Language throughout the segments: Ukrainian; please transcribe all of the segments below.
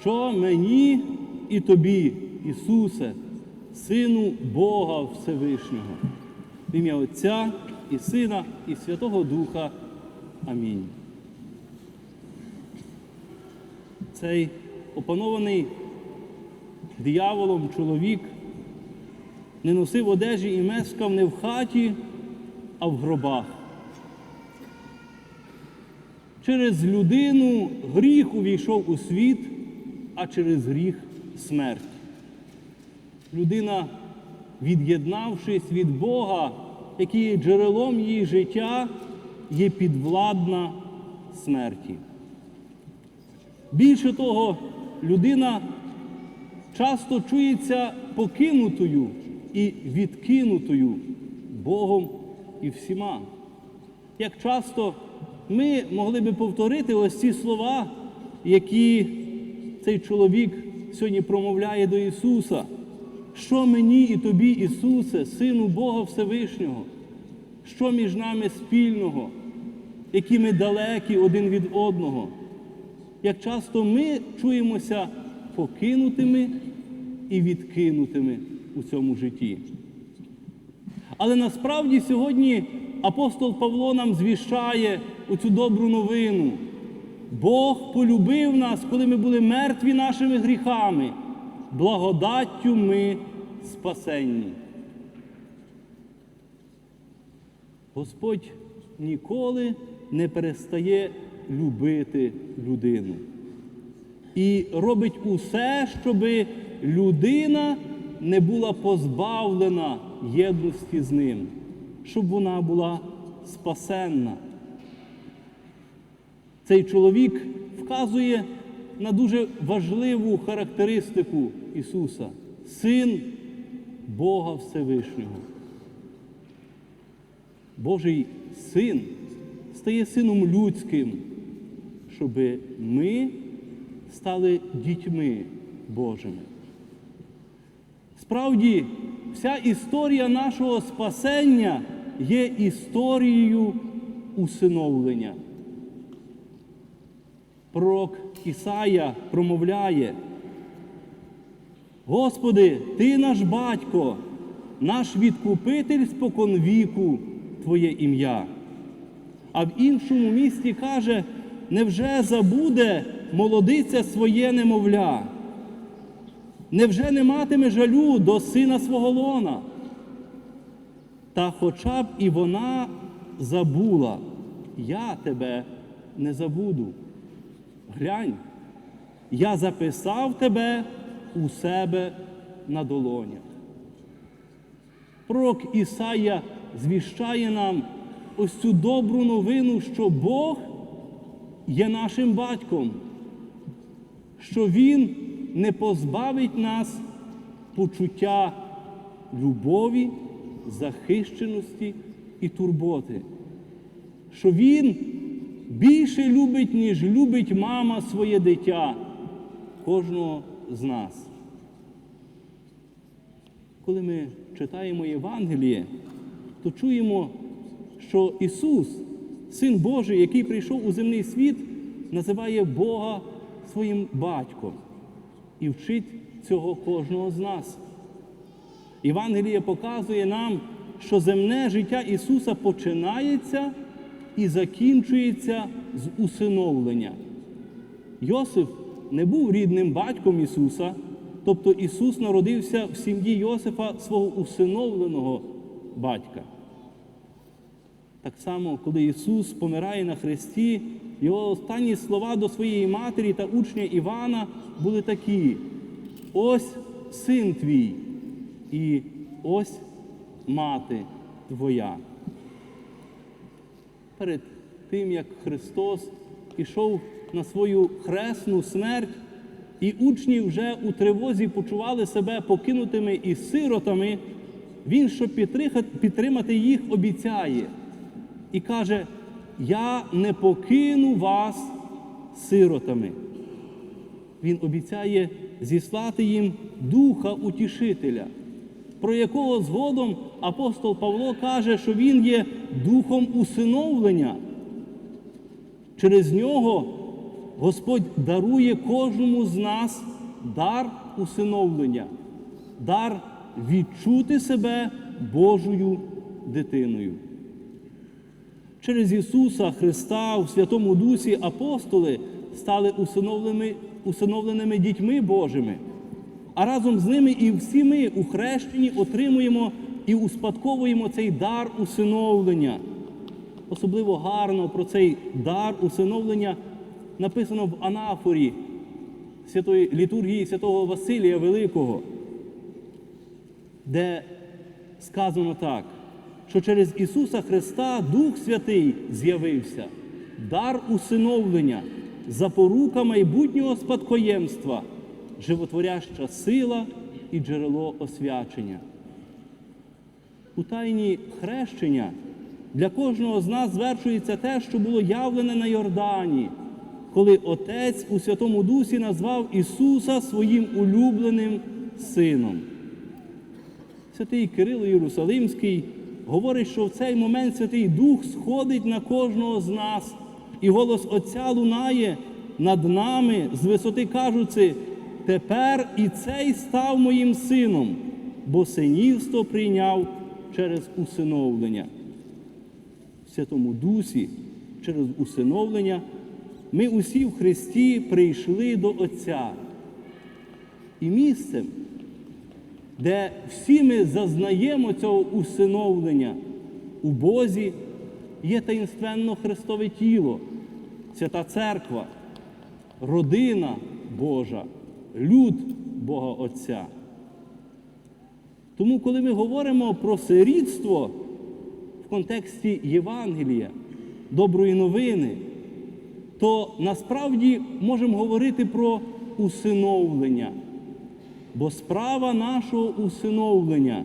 що мені і тобі, Ісусе, Сину Бога Всевишнього, в ім'я Отця і Сина, і Святого Духа. Амінь. Цей опанований дияволом чоловік не носив одежі і мешкав не в хаті, а в гробах. Через людину гріх увійшов у світ, а через гріх смерть. Людина, від'єднавшись від Бога, який є джерелом її життя, є підвладна смерті. Більше того, людина часто чується покинутою і відкинутою Богом і всіма. Як часто ми могли би повторити ось ці слова, які цей чоловік сьогодні промовляє до Ісуса. Що мені і тобі, Ісусе, Сину Бога Всевишнього? Що між нами спільного, які ми далекі один від одного? Як часто ми чуємося покинутими і відкинутими у цьому житті. Але насправді сьогодні апостол Павло нам звіщає оцю добру новину. Бог полюбив нас, коли ми були мертві нашими гріхами, благодаттю ми спасенні. Господь ніколи не перестає любити людину. І робить усе, щоб людина не була позбавлена єдності з ним, щоб вона була спасенна. Цей чоловік вказує на дуже важливу характеристику Ісуса син Бога Всевишнього. Божий син стає сином людським, щоб ми стали дітьми Божими. Справді, вся історія нашого спасення є історією усиновлення. Пророк Ісая промовляє, Господи, Ти наш батько, наш відкупитель спокон віку, Твоє ім'я. А в іншому місті каже, невже забуде молодиця своє немовля? Невже не матиме жалю до сина свого лона? Та хоча б і вона забула, я тебе не забуду. Глянь, я записав тебе у себе на долонях. Пророк Ісая звіщає нам ось цю добру новину, що Бог є нашим батьком, що Він не позбавить нас почуття любові, захищеності і турботи, що Він більше любить, ніж любить мама своє дитя, кожного з нас. Коли ми читаємо Євангеліє, то чуємо, що Ісус, Син Божий, який прийшов у земний світ, називає Бога своїм батьком і вчить цього кожного з нас. Євангеліє показує нам, що земне життя Ісуса починається і закінчується з усиновлення. Йосиф не був рідним батьком Ісуса, тобто Ісус народився в сім'ї Йосифа свого усиновленого батька. Так само, коли Ісус помирає на хресті, його останні слова до своєї матері та учня Івана були такі: ось син твій і ось мати твоя. Перед тим, як Христос ішов на свою хресну смерть, і учні вже у тривозі почували себе покинутими і сиротами, Він, щоб підтримати їх, обіцяє і каже: Я не покину вас сиротами. Він обіцяє зіслати їм Духа Утішителя, про якого згодом апостол Павло каже, що він є духом усиновлення. Через нього Господь дарує кожному з нас дар усиновлення, дар відчути себе Божою дитиною. Через Ісуса Христа у Святому Дусі апостоли стали усиновленими, усиновленими дітьми Божими, а разом з ними і всі ми у хрещенні отримуємо і успадковуємо цей дар усиновлення. Особливо гарно про цей дар усиновлення написано в анафорі святої літургії святого Василія Великого, де сказано так, що через Ісуса Христа Дух Святий з'явився, дар усиновлення, запорука майбутнього спадкоємства, животворяща сила і джерело освячення. У тайні хрещення для кожного з нас звершується те, що було явлене на Йордані, коли Отець у Святому Дусі назвав Ісуса своїм улюбленим Сином. Святий Кирило Єрусалимський говорить, що в цей момент Святий Дух сходить на кожного з нас, і голос Отця лунає над нами з висоти кажучи, тепер і цей став моїм сином, бо синівство прийняв через усиновлення. В Святому Дусі, через усиновлення, ми усі в Христі прийшли до Отця. І місцем, де всі ми зазнаємо цього усиновлення у Бозі, є таїнственно Христове тіло, свята Церква, родина Божа, люд Бога Отця. Тому, коли ми говоримо про сирітство в контексті Євангелія, доброї новини, то насправді можемо говорити про усиновлення. Бо справа нашого усиновлення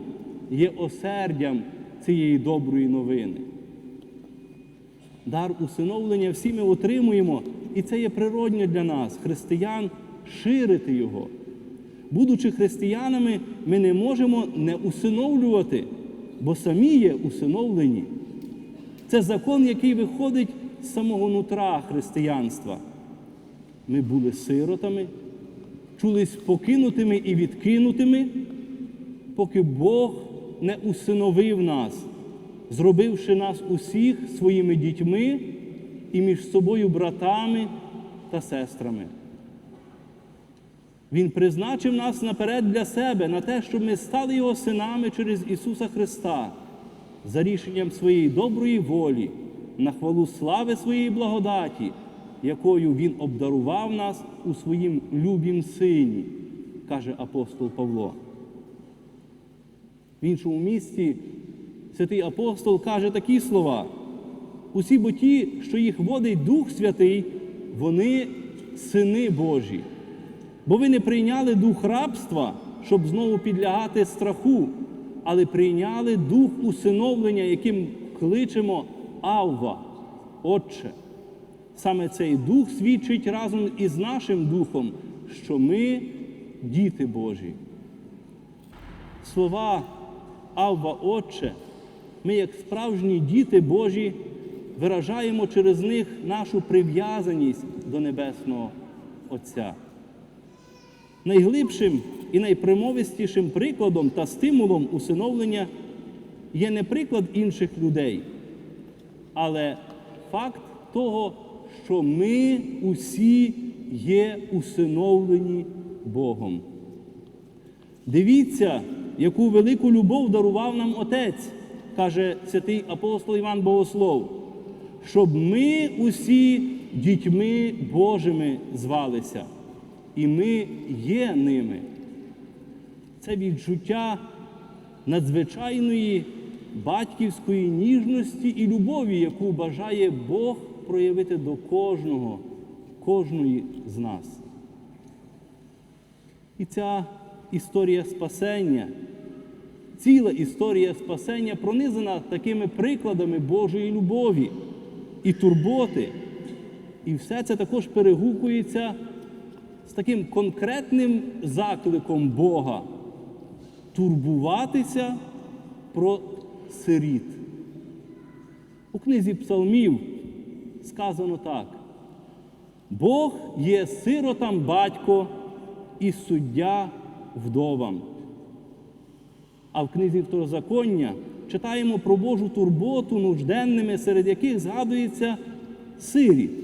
є осердям цієї доброї новини. Дар усиновлення всі ми отримуємо, і це є природньо для нас, християн, ширити його. Будучи християнами, ми не можемо не усиновлювати, бо самі є усиновлені. Це закон, який виходить з самого нутра християнства. Ми були сиротами, чулись покинутими і відкинутими, поки Бог не усиновив нас, зробивши нас усіх своїми дітьми і між собою братами та сестрами. Він призначив нас наперед для себе, на те, щоб ми стали Його синами через Ісуса Христа, за рішенням своєї доброї волі, на хвалу слави своєї благодаті, якою Він обдарував нас у своїм любім Сині, каже апостол Павло. В іншому місці святий апостол каже такі слова. Усі бо ті, що їх водить Дух Святий, вони сини Божі. Бо ви не прийняли дух рабства, щоб знову підлягати страху, але прийняли дух усиновлення, яким кличемо Авва, Отче. Саме цей дух свідчить разом із нашим духом, що ми діти Божі. Слова Авва, Отче, ми, як справжні діти Божі, виражаємо через них нашу прив'язаність до Небесного Отця. Найглибшим і найпримовистішим прикладом та стимулом усиновлення є не приклад інших людей, але факт того, що ми усі є усиновлені Богом. Дивіться, яку велику любов дарував нам Отець, каже святий апостол Іван Богослов, щоб ми усі дітьми Божими звалися і ми є ними. Це відчуття надзвичайної батьківської ніжності і любові, яку бажає Бог проявити до кожного, кожної з нас. І ця історія спасення, ціла історія спасення пронизана такими прикладами Божої любові і турботи. І все це також перегукується з таким конкретним закликом Бога турбуватися про сиріт. У книзі Псалмів сказано так: Бог є сиротам батько і суддя вдовам. А в книзі Второзаконня читаємо про Божу турботу нужденними, серед яких згадується сиріт.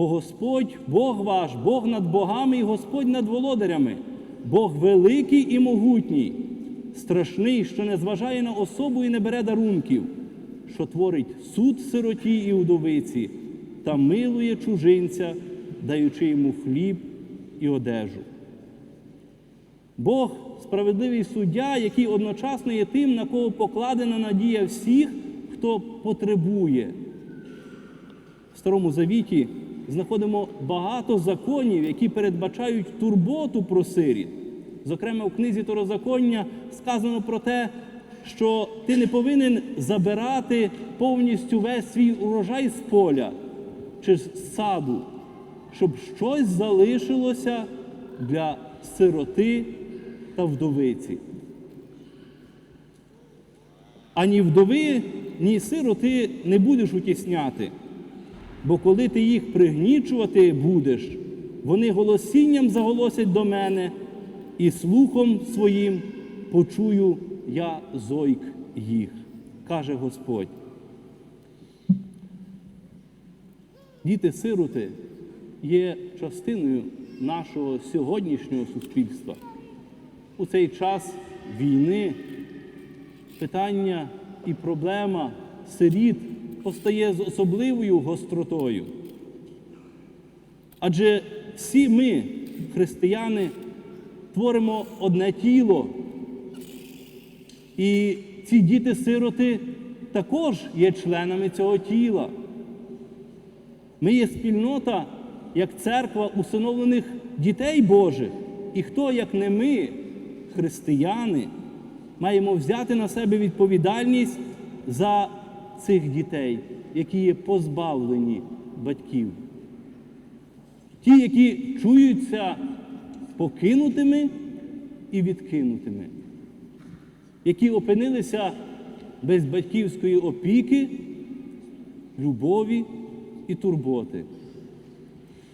Бо Господь, Бог ваш, Бог над богами і Господь над володарями, Бог великий і могутній, страшний, що не зважає на особу і не бере дарунків, що творить суд сироті і удовиці та милує чужинця, даючи йому хліб і одежу. Бог справедливий суддя, який одночасно є тим, на кого покладена надія всіх, хто потребує. В Старому Завіті знаходимо багато законів, які передбачають турботу про сиріт. Зокрема, в книзі Торозаконня сказано про те, що ти не повинен забирати повністю весь свій урожай з поля чи з саду, щоб щось залишилося для сироти та вдовиці. Ані вдови, ні сироти не будеш утісняти, бо коли ти їх пригнічувати будеш, вони голосінням заголосять до мене, і слухом своїм почую я зойк їх, каже Господь. Діти-сироти є частиною нашого сьогоднішнього суспільства. У цей час війни питання і проблема сиріт постає з особливою гостротою. Адже всі ми, християни, творимо одне тіло. І ці діти-сироти також є членами цього тіла. Ми є спільнота, як церква усиновлених дітей Божих. І хто, як не ми, християни, маємо взяти на себе відповідальність за цих дітей, які є позбавлені батьків. Ті, які чуються покинутими і відкинутими, які опинилися без батьківської опіки, любові і турботи.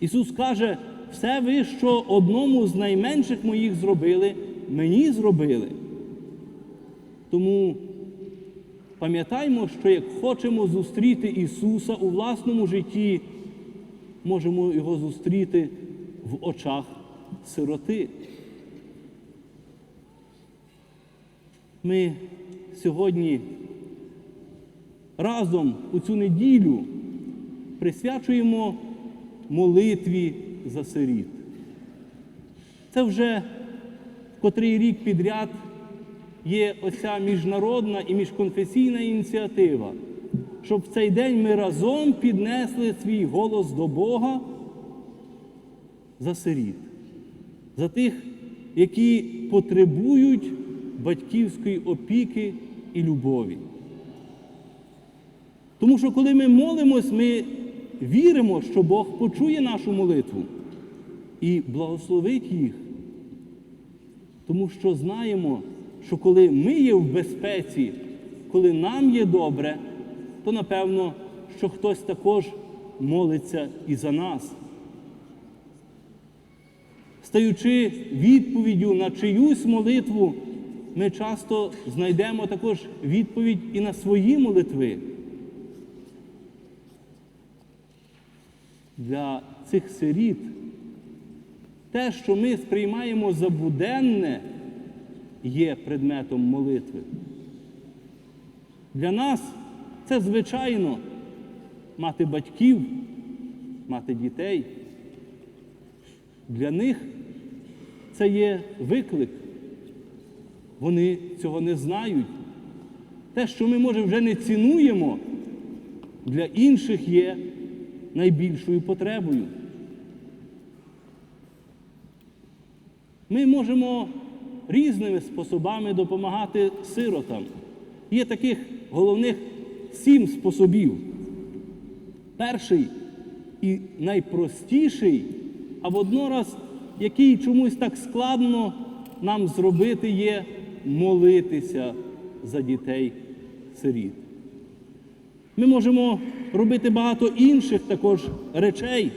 Ісус каже, все ви, що одному з найменших моїх зробили, мені зробили. Тому пам'ятаймо, що як хочемо зустріти Ісуса у власному житті, можемо Його зустріти в очах сироти. Ми сьогодні разом у цю неділю присвячуємо молитві за сиріт. Це вже котрий рік підряд є оця міжнародна і міжконфесійна ініціатива, щоб в цей день ми разом піднесли свій голос до Бога за сиріт, за тих, які потребують батьківської опіки і любові. Тому що коли ми молимось, ми віримо, що Бог почує нашу молитву і благословить їх. Тому що знаємо, що коли ми є в безпеці, коли нам є добре, то напевно, що хтось також молиться і за нас. Стаючи відповіддю на чиюсь молитву, ми часто знайдемо також відповідь і на свої молитви. Для цих сиріт те, що ми сприймаємо за буденне, є предметом молитви. Для нас це звичайно мати батьків, мати дітей. Для них це є виклик. Вони цього не знають. Те, що ми, може, вже не цінуємо, для інших є найбільшою потребою. Ми можемо різними способами допомагати сиротам. Є таких головних сім способів. Перший і найпростіший, а воднораз, який чомусь так складно нам зробити, є молитися за дітей сиріт. Ми можемо робити багато інших також речей,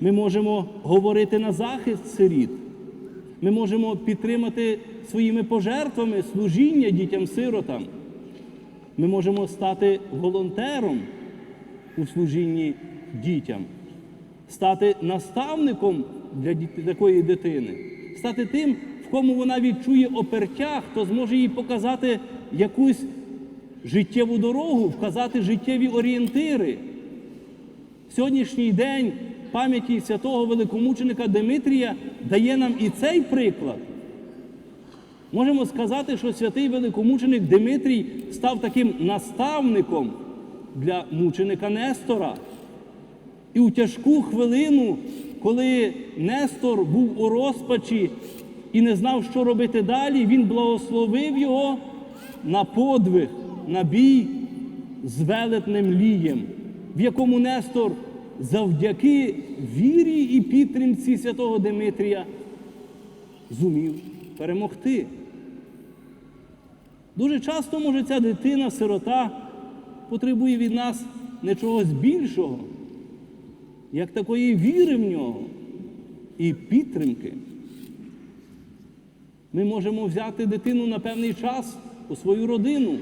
Ми можемо говорити на захист сиріт. Ми можемо підтримати своїми пожертвами служіння дітям-сиротам. Ми можемо стати волонтером у служінні дітям, стати наставником для такої дитини, стати тим, в кому вона відчує опертя, хто зможе їй показати якусь життєву дорогу, вказати життєві орієнтири. Сьогоднішній день пам'яті святого великомученика Димитрія дає нам і цей приклад. Можемо сказати, що святий великомученик Димитрій став таким наставником для мученика Нестора. І у тяжку хвилину, коли Нестор був у розпачі і не знав, що робити далі, він благословив його на подвиг, на бій з велетнем Лієм, в якому Нестор завдяки вірі і підтримці святого Димитрія зумів перемогти. Дуже часто, може, ця дитина, сирота, потребує від нас не чогось більшого, як такої віри в нього і підтримки. Ми можемо взяти дитину на певний час у свою родину,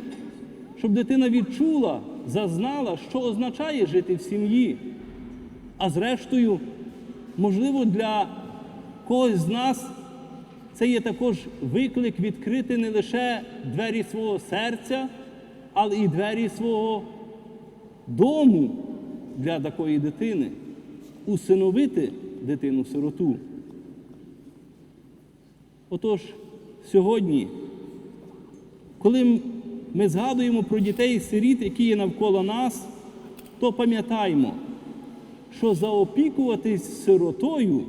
щоб дитина відчула, зазнала, що означає жити в сім'ї. А зрештою, можливо, для когось з нас це є також виклик відкрити не лише двері свого серця, але і двері свого дому для такої дитини, усиновити дитину-сироту. Отож, сьогодні, коли ми згадуємо про дітей сиріт, які є навколо нас, то пам'ятаймо, що заопікуватись сиротою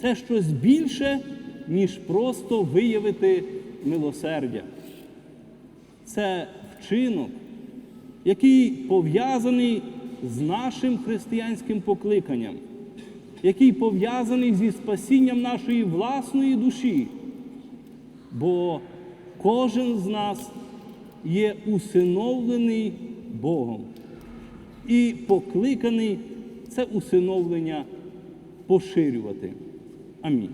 це щось більше, ніж просто виявити милосердя. Це вчинок, який пов'язаний з нашим християнським покликанням, який пов'язаний зі спасінням нашої власної душі. Бо кожен з нас є усиновлений Богом і покликаний це усиновлення поширювати. Амінь.